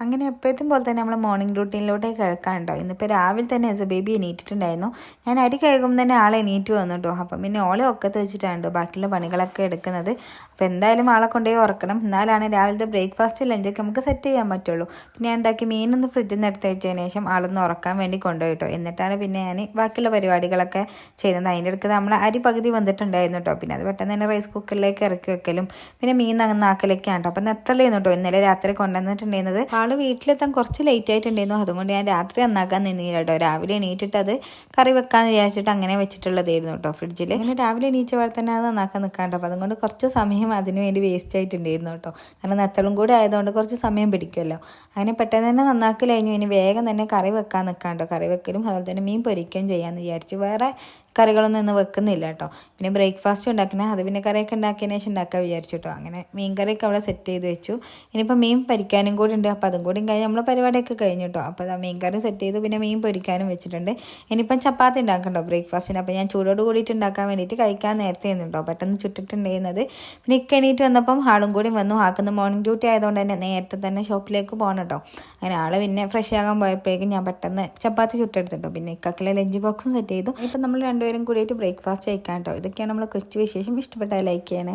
അങ്ങനെ എപ്പോഴത്തും പോലെ തന്നെ നമ്മൾ മോർണിംഗ് റൂട്ടീനിലോട്ടേ കിടക്കാനുണ്ടോ ഇന്നിപ്പോൾ രാവിലെ തന്നെ ആസ് എ ബേബി എണീറ്റിട്ടുണ്ടായിരുന്നു. ഞാൻ അരി കഴുകുമ്പോൾ തന്നെ ആളെ എണീറ്റ് വന്നു കേട്ടോ അപ്പം പിന്നെ ഓളെ ഒക്കത്ത് വെച്ചിട്ടാണ് ബാക്കിയുള്ള പണികളൊക്കെ എടുക്കുന്നത്. അപ്പോൾ എന്തായാലും ആളെ കൊണ്ടുപോയി ഉറക്കണം. എന്നാലാണ് രാവിലത്തെ ബ്രേക്ക്ഫാസ്റ്റ് ലഞ്ചൊക്കെ നമുക്ക് സെറ്റ് ചെയ്യാൻ പറ്റുള്ളൂ. പിന്നെ ഞാൻ എന്താക്കി മീനൊന്ന് ഫ്രിഡ്ജിൽ നിന്ന് എടുത്ത് വെച്ചതിന് ശേഷം ആളൊന്ന് ഉറക്കാൻ വേണ്ടി കൊണ്ടുപോയി കേട്ടോ. എന്നിട്ടാണ് പിന്നെ ഞാൻ ബാക്കിയുള്ള പരിപാടികളൊക്കെ ചെയ്യുന്നത്. അതിന്റെ അടുത്ത് നമ്മൾ അരി പകുതി വന്നിട്ടുണ്ടായിരുന്നു കേട്ടോ. പിന്നെ അത് പെട്ടെന്ന് തന്നെ റൈസ് കുക്കറിലേക്ക് ഇറക്കി വെക്കലും പിന്നെ മീൻ നന്നാക്കലൊക്കെയാണ് കേട്ടോ അപ്പം നെത്തലായിരുന്നു കേട്ടോ. ഇന്നലെ രാത്രി കൊണ്ടുവന്നിട്ടുണ്ടായിരുന്നത്. ആൾ വീട്ടിലെത്താൻ കുറച്ച് ലേറ്റ് ആയിട്ടുണ്ടായിരുന്നു. അതുകൊണ്ട് ഞാൻ രാത്രി നന്നാക്കാൻ നിന്നില്ല കേട്ടോ. രാവിലെ എണീറ്റിട്ട് അത് കറി വെക്കാന്ന് വിചാരിച്ചിട്ട് അങ്ങനെ വെച്ചിട്ടുള്ളതായിരുന്നു കേട്ടോ ഫ്രിഡ്ജിൽ അങ്ങനെ രാവിലെ എണീച്ച പോലെ തന്നെ അത് നന്നാക്കാൻ നിൽക്കാണ്ട് അപ്പോൾ അതുകൊണ്ട് കുറച്ച് സമയം അതിന് വേണ്ടി വേസ്റ്റ് ആയിട്ടുണ്ടായിരുന്നു കേട്ടോ. കാരണം നത്തളും കൂടെ ആയതുകൊണ്ട് കുറച്ച് സമയം പിടിക്കുമല്ലോ അങ്ങനെ പെട്ടെന്ന് തന്നെ നന്നാക്കി കഴിഞ്ഞു. ഇനി വേഗം തന്നെ കറി വെക്കാൻ നിൽക്കാണ്ടോ കറി വെക്കലും അതുപോലെ തന്നെ മീൻ പൊരിക്കുകയും ചെയ്യാമെന്ന് വിചാരിച്ചു. വേറെ കറികളൊന്നും ഇന്ന് വെക്കുന്നില്ല കേട്ടോ. പിന്നെ ബ്രേക്ക്ഫാസ്റ്റ് ഉണ്ടാക്കണേ അത് പിന്നെ കറിയൊക്കെ ഉണ്ടാക്കിയതിന് ശേഷം ഉണ്ടാക്കാൻ വിചാരിച്ചു കേട്ടോ. അങ്ങനെ മീൻ കറിയൊക്കെ അവിടെ സെറ്റ് ചെയ്ത് വെച്ചു. ഇനിയിപ്പോൾ മീൻ പരിക്കാനും കൂടി ഉണ്ട്. അപ്പോൾ അതും കൂടി കഴിഞ്ഞ് നമ്മൾ പരിപാടിയൊക്കെ കഴിഞ്ഞു കേട്ടോ. അപ്പോൾ മീൻ കറി സെറ്റ് ചെയ്തു. പിന്നെ മീൻ പൊരിക്കാനും വെച്ചിട്ടുണ്ട്. ഇനിയിപ്പം ചപ്പാത്തി ഉണ്ടാക്കണ്ടോ ബ്രേക്ക്ഫാസ്റ്റിന് അപ്പോൾ ഞാൻ ചൂടോട് കൂടിയിട്ട് ഉണ്ടാക്കാൻ വേണ്ടിയിട്ട് കഴിക്കാൻ നേരത്തെ നിന്നുണ്ടോ പെട്ടെന്ന് ചുട്ടിട്ടുണ്ടായിരുന്നത് പിന്നെ ഇക്ക എണീറ്റ് വന്നപ്പം ആളും കൂടി വന്നു. ആക്കുന്ന മോർണിംഗ് ഡ്യൂട്ടി ആയതുകൊണ്ട് തന്നെ നേരത്തെ തന്നെ ഷോപ്പിലേക്ക് പോകണം കേട്ടോ. അങ്ങനെ ആൾ പിന്നെ ഫ്രഷ് ആകാൻ പോയപ്പോഴേക്കും ഞാൻ പെട്ടെന്ന് ചപ്പാത്തി ചുട്ടെടുത്തിട്ടോ. പിന്നെ ഇക്കക്കിലെ ലഞ്ച് ബോക്സും സെറ്റ് ചെയ്തു. ഇപ്പം നമ്മൾ രണ്ടുപേരും കൂടിയിട്ട് ബ്രേക്ക്ഫാസ്റ്റ് കഴിക്കാം കേട്ടോ ഇതൊക്കെയാണ് നമ്മൾ കൊച്ചു വിശേഷം. ഇഷ്ടപ്പെട്ടാൽ ലൈക്ക് ചെയ്യണേ.